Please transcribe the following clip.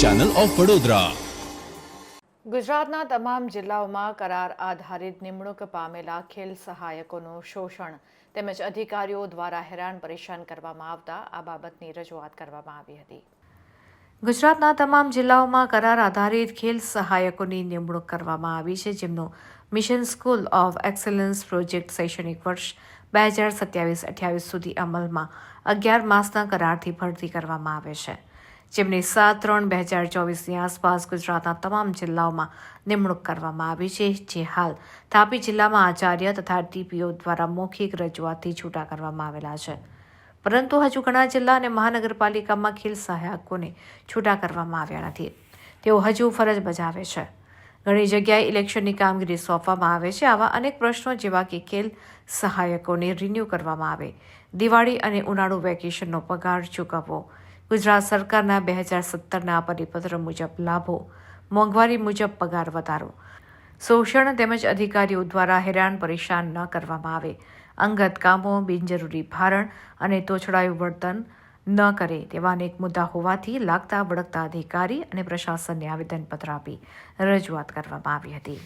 Channel of Vadodara ગુજરાતના તમામ જિલ્લાઓમાં કરાર આધારિત નિમણૂક પામેલા ખેલ સહાયકોનું શોષણ તેમજ અધિકારીઓ દ્વારા હેરાન પરેશાન કરવામાં આવતા આ બાબતની રજૂઆત કરવામાં આવી હતી. ગુજરાતના તમામ જિલ્લાઓમાં કરાર આધારિત ખેલ સહાયકોની નિમણૂક કરવામાં આવી છે, જેમનો mission school of excellence project શૈક્ષણિક વર્ષ બે હજાર સત્યાવીસ અઠ્યાવીસ સુધી અમલમાં અગિયાર માસના કરારથી ભરતી કરવામાં આવે છે. જેમની સાત ત્રણ બે હજાર ચોવીસની આસપાસ ગુજરાતના તમામ જિલ્લાઓમાં નિમણૂક કરવામાં આવી છે, જે હાલ તાપી જિલ્લામાં આચાર્ય તથા ટીપીઓ દ્વારા મૌખિક રજૂઆતથી છૂટા કરવામાં આવેલા છે. પરંતુ હજુ ઘણા જિલ્લા અને મહાનગરપાલિકામાં ખેલ સહાયકોને છૂટા કરવામાં આવ્યા નથી. તેઓ હજુ ફરજ બજાવે છે. ઘણી જગ્યાએ ઇલેક્શનની કામગીરી સોંપવામાં આવે છે. આવા અનેક પ્રશ્નો જેવા કે ખેલ સહાયકોને રિન્યૂ કરવામાં આવે. દિવાળી અને ઉનાળુ વેકેશનનો પગાર ચૂકવવો. ગુજરાત સરકારના બે હજાર સત્તરના પરિપત્ર મુજબ લાભો. મોંઘવારી મુજબ પગાર વધારો. શોષણ તેમજ અધિકારીઓ દ્વારા હેરાન પરેશાન ન કરવામાં આવે. અંગત કામો, બિનજરૂરી ભારણ અને તોછડાયું વર્તન ન કરે તેવા અનેક મુદ્દા હોવાથી લાગતા વળગતા અધિકારી અને પ્રશાસનને આવેદનપત્ર આપી રજૂઆત કરવામાં આવી હતી.